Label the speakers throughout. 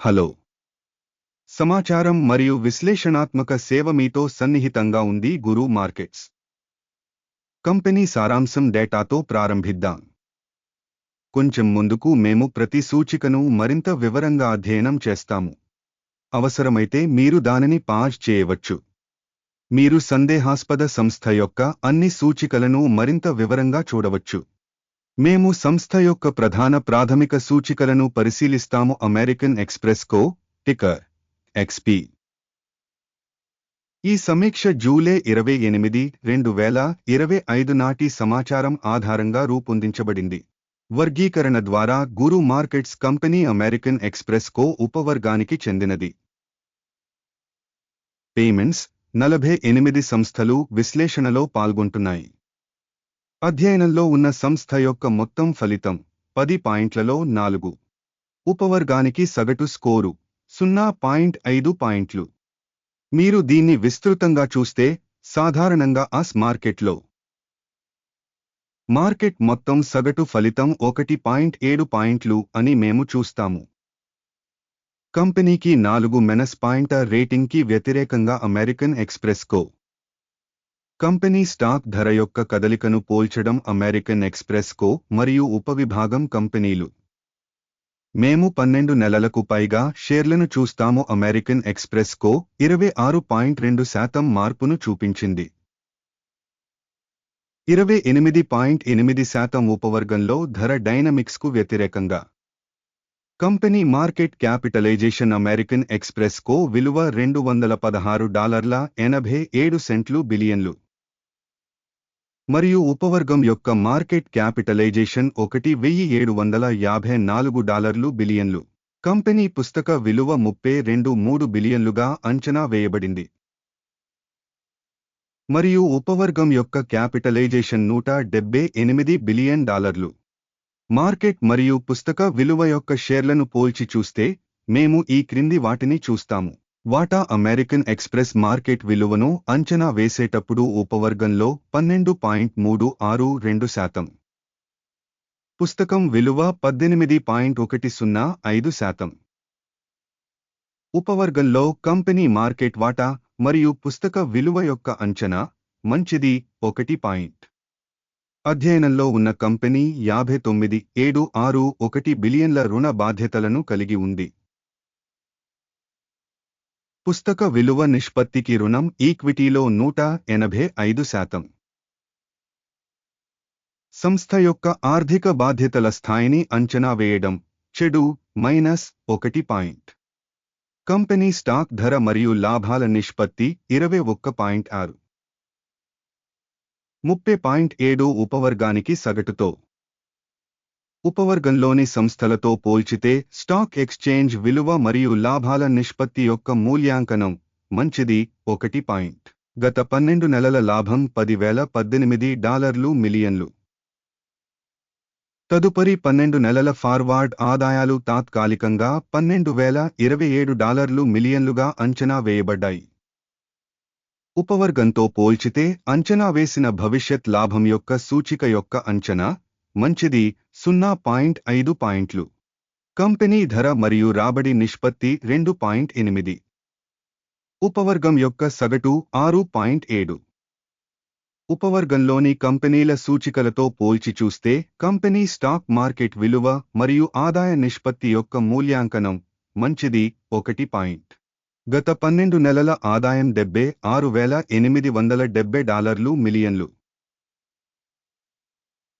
Speaker 1: Hello. సమాచారం మరియు విశ్లేషణాత్మక సేవ మీతో సన్నిహితంగా ఉంది గురు మార్కెట్స్. కంపెనీ సారాంశం డేటాతో ప్రారంభిద్దాం. కొంచెం ముందుకు మేము ప్రతి సూచికను మరింత వివరంగా అధ్యయనం చేస్తాము. అవసరమైతే మీరు దానిని పాజ్ చేయవచ్చు. మీరు సందేహాస్పద సంస్థ యొక్క అన్ని సూచికలను మరింత వివరంగా చూడవచ్చు. మేము సంస్థ యొక్క ప్రధాన ప్రాథమిక సూచికలను పరిశీలిస్తాము. American Express Co ticker XP. ఈ సమీక్ష జూలై ఇరవై ఎనిమిది రెండు వేల ఇరవై ఐదు నాటి సమాచారం ఆధారంగా రూపొందించబడింది. వర్గీకరణ ద్వారా guru markets company American Express Co ఉపవర్గానికి చెందినది. పేమెంట్స్ నలభై ఎనిమిది సంస్థలు విశ్లేషణలో పాల్గొంటున్నాయి. అధ్యయనంలో ఉన్న సంస్థ యొక్క మొత్తం ఫలితం పది పాయింట్లలో నాలుగు. ఉపవర్గానికి సగటు స్కోరు సున్నా పాయింట్ ఐదు పాయింట్లు. మీరు దీన్ని విస్తృతంగా చూస్తే సాధారణంగా ఆస్ మార్కెట్లో. మార్కెట్ మొత్తం సగటు ఫలితం ఒకటి పాయింట్ ఏడు పాయింట్లు అని మేము చూస్తాము. కంపెనీకి నాలుగు మెనస్ పాయింట రేటింగ్కి వ్యతిరేకంగా American Express Co company stock ధర యొక్క కదలికను పోల్చడం అమెరికన్ ఎక్స్ప్రెస్ కో మరియు ఉపవిభాగం కంపెనీలు. మేము పన్నెండు నెలలకు పైగా షేర్లను చూస్తాము అమెరికన్ ఎక్స్ప్రెస్ కో ఇరవై ఆరు పాయింట్ రెండు శాతం మార్పును చూపించింది. ఇరవై ఎనిమిది పాయింట్ ఎనిమిది శాతం ఉపవర్గంలో ధర డైనమిక్స్కు వ్యతిరేకంగా. Company market capitalization American Express Co విలువ రెండు వందల పదహారు డాలర్ల ఎనభై ఏడు సెంట్లు బిలియన్లు. మరియు ఉపవర్గం యొక్క మార్కెట్ క్యాపిటలైజేషన్ ఒకటి వెయ్యి ఏడు వందల యాభై నాలుగు డాలర్లు బిలియన్లు. కంపెనీ పుస్తక విలువ ముప్పై రెండు మూడు బిలియన్లుగా అంచనా వేయబడింది. మరియు ఉపవర్గం యొక్క క్యాపిటలైజేషన్ నూట డెబ్బై ఎనిమిది బిలియన్ డాలర్లు. మార్కెట్ మరియు పుస్తక విలువ యొక్క షేర్లను పోల్చి చూస్తే మేము ఈ క్రింది వాటిని చూస్తాము. వాటా అమెరికన్ ఎక్స్ప్రెస్ మార్కెట్ విలువను అంచనా వేసేటప్పుడు ఉపవర్గంలో పన్నెండు పాయింట్ మూడు ఆరు రెండు శాతం. పుస్తకం విలువ పద్దెనిమిది పాయింట్ ఒకటి సున్నా ఐదు శాతం. ఉపవర్గంలో కంపెనీ మార్కెట్ వాటా మరియు పుస్తక విలువ యొక్క అంచనా మంచిది ఒకటి పాయింట్. అధ్యయనంలో ఉన్న కంపెనీ యాభై తొమ్మిది ఏడు ఆరు ఒకటి బిలియన్ల రుణ బాధ్యతలను కలిగి ఉంది. పుస్తక విలువ నిష్పత్తికి రుణం ఈక్విటీలో నూట ఎనభై ఐదు శాతం. సంస్థ యొక్క ఆర్థిక బాధ్యతల స్థాయిని అంచనా వేయడం చెడు మైనస్ ఒకటి పాయింట్. కంపెనీ స్టాక్ ధర మరియు లాభాల నిష్పత్తి ఇరవై ఒక్క పాయింట్ ఆరు. ముప్పై పాయింట్ ఏడు ఉపవర్గానికి సగటుతో ఉపవర్గంలోని సంస్థలతో పోల్చితే స్టాక్ ఎక్స్చేంజ్ విలువ మరియు లాభాల నిష్పత్తి యొక్క మూల్యాంకనం మంచిది. ఒకటి పాయింట్. గత పన్నెండు నెలల లాభం పదివేల పద్దెనిమిది డాలర్లు మిలియన్లు. తదుపరి పన్నెండు నెలల ఫార్వార్డ్ ఆదాయాలు తాత్కాలికంగా పన్నెండు వేల ఇరవై ఏడు డాలర్లు మిలియన్లుగా అంచనా వేయబడ్డాయి. ఉపవర్గంతో పోల్చితే అంచనా వేసిన భవిష్యత్ లాభం యొక్క సూచిక యొక్క అంచనా మంచిది సున్నా పాయింట్ ఐదు పాయింట్లు. కంపెనీ ధర మరియు రాబడి నిష్పత్తి రెండు పాయింట్ ఎనిమిది. ఉపవర్గం యొక్క సగటు ఆరు పాయింట్ ఏడు. ఉపవర్గంలోని కంపెనీల సూచికలతో పోల్చి చూస్తే కంపెనీ స్టాక్ మార్కెట్ విలువ మరియు ఆదాయ నిష్పత్తి యొక్క మూల్యాంకనం మంచిది ఒకటి పాయింట్. గత పన్నెండు నెలల ఆదాయం డెబ్బై ఆరు వేల ఎనిమిది వందల డెబ్బై డాలర్లు మిలియన్లు.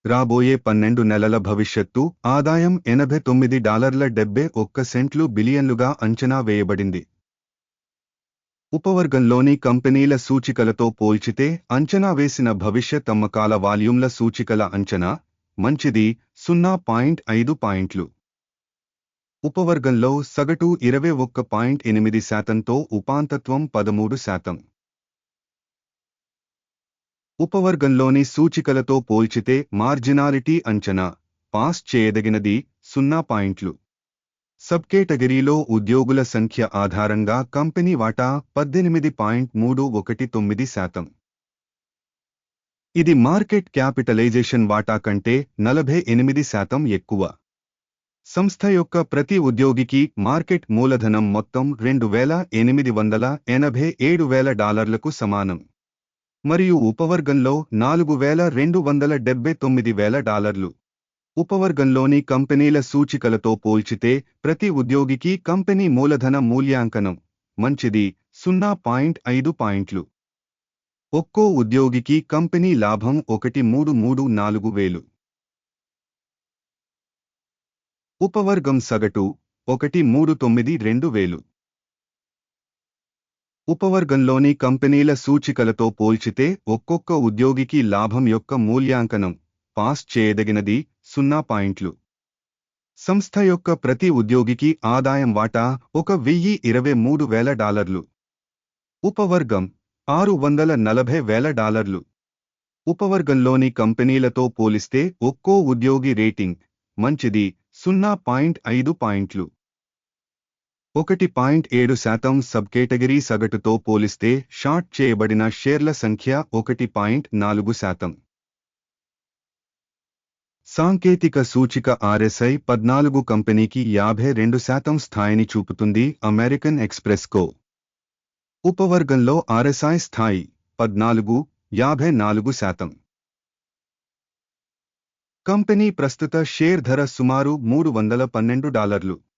Speaker 1: రాబోయే పన్నెండు నెలల భవిష్యత్తు ఆదాయం ఎనభై తొమ్మిది డాలర్ల డెబ్బై ఒక్క సెంట్లు బిలియన్లుగా అంచనా వేయబడింది. ఉపవర్గంలోని కంపెనీల సూచికలతో పోల్చితే అంచనా వేసిన భవిష్యత్ అమ్మకాల వాల్యూమ్ల సూచికల అంచనా మంచిది సున్నా పాయింట్ ఐదు పాయింట్లు. ఉపవర్గంలో సగటు ఇరవై ఒక్క పాయింట్ ఎనిమిది శాతంతో ఉపాంతత్వం పదమూడు శాతం. ఉపవర్గంలోని సూచికలతో పోల్చితే మార్జినాలిటీ అంచనా పాస్ చేయదగినది సున్నా పాయింట్లు. సబ్ కేటగిరీలో ఉద్యోగుల సంఖ్య ఆధారంగా కంపెనీ వాటా పద్దెనిమిది పాయింట్ మూడు ఒకటి తొమ్మిది శాతం. ఇది మార్కెట్ క్యాపిటలైజేషన్ వాటా కంటే నలభై ఎనిమిది శాతం ఎక్కువ. సంస్థ యొక్క ప్రతి ఉద్యోగికి మార్కెట్ మూలధనం మొత్తం రెండు వేల ఎనిమిది వందల ఎనభై ఏడు వేల డాలర్లకు సమానం. మరియు ఉపవర్గంలో నాలుగు వేల రెండు వందల డెబ్బై తొమ్మిది వేల డాలర్లు. ఉపవర్గంలోని కంపెనీల సూచికలతో పోల్చితే ప్రతి ఉద్యోగికి కంపెనీ మూలధన మూల్యాంకనం మంచిది సున్నా పాయింట్ ఐదు పాయింట్లు. ఒక్కో ఉద్యోగికి కంపెనీ లాభం ఒకటి మూడు మూడు నాలుగు వేలు. ఉపవర్గం సగటు ఒకటి మూడు తొమ్మిది రెండు వేలు. ఉపవర్గంలోని కంపెనీల సూచికలతో పోల్చితే ఒక్కొక్క ఉద్యోగికి లాభం యొక్క మూల్యాంకనం పాస్ చేయదగినది సున్నా పాయింట్లు. సంస్థ యొక్క ప్రతి ఉద్యోగికి ఆదాయం వాటా ఒక వెయ్యి ఇరవై మూడు వేల డాలర్లు. ఉపవర్గం ఆరు వందల నలభై వేల డాలర్లు. ఉపవర్గంలోని కంపెనీలతో పోలిస్తే ఒక్కో ఉద్యోగి రేటింగ్ మంచిది సున్నా పాయింట్ ఐదు పాయింట్లు. ఒకటి పాయింట్ ఏడు శాతం సబ్ కేటగిరీ సగటుతో పోలిస్తే షార్ట్ చేయబడిన షేర్ల సంఖ్య ఒకటి పాయింట్ నాలుగు శాతం. సాంకేతిక సూచిక ఆర్ఎస్ఐ పద్నాలుగు కంపెనీకి యాభై రెండు శాతం స్థాయిని చూపుతుంది అమెరికన్ ఎక్స్ప్రెస్ కో ఉపవర్గంలో ఆర్ఎస్ఐ స్థాయి పద్నాలుగు యాభై నాలుగు శాతం. కంపెనీ ప్రస్తుత షేర్ ధర సుమారు మూడు వందల పన్నెండు డాలర్లు.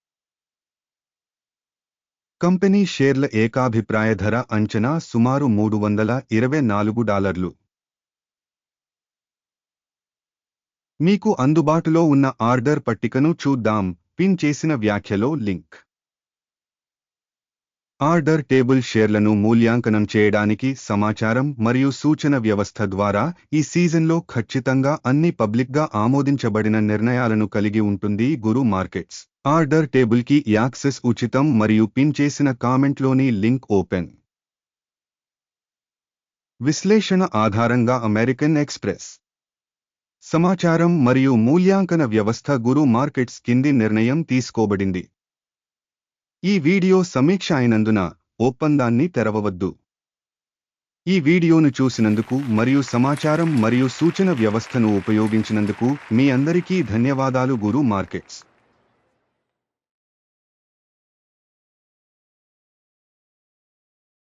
Speaker 1: కంపెనీ షేర్ల ఏకాభిప్రాయ ధర అంచనా సుమారు మూడు వందల ఇరవై నాలుగు డాలర్లు. మీకు అందుబాటులో ఉన్న ఆర్డర్ పట్టికను చూద్దాం. పిన్ చేసిన వ్యాఖ్యలో లింక్. ఆర్డర్ టేబుల్ షేర్లను మూల్యాంకనం చేయడానికి సమాచారం మరియు సూచన వ్యవస్థ ద్వారా ఈ సీజన్లో ఖచ్చితంగా అన్ని పబ్లిక్గా ఆమోదించబడిన నిర్ణయాలను కలిగి ఉంటుంది గురు మార్కెట్స్. ఆర్డర్ టేబుల్కి యాక్సెస్ ఉచితం మరియు పిన్ చేసిన కామెంట్లోని లింక్ ఓపెన్. విశ్లేషణ ఆధారంగా అమెరికన్ ఎక్స్ప్రెస్. సమాచారం మరియు మూల్యాంకన వ్యవస్థ గురు మార్కెట్స్ కింది నిర్ణయం తీసుకోబడింది. ఈ వీడియో సమీక్ష అయినందున ఒప్పందాన్ని తెరవవద్దు. ఈ వీడియోను చూసినందుకు మరియు సమాచారం మరియు సూచన వ్యవస్థను ఉపయోగించినందుకు మీ అందరికీ ధన్యవాదాలు గురు మార్కెట్స్.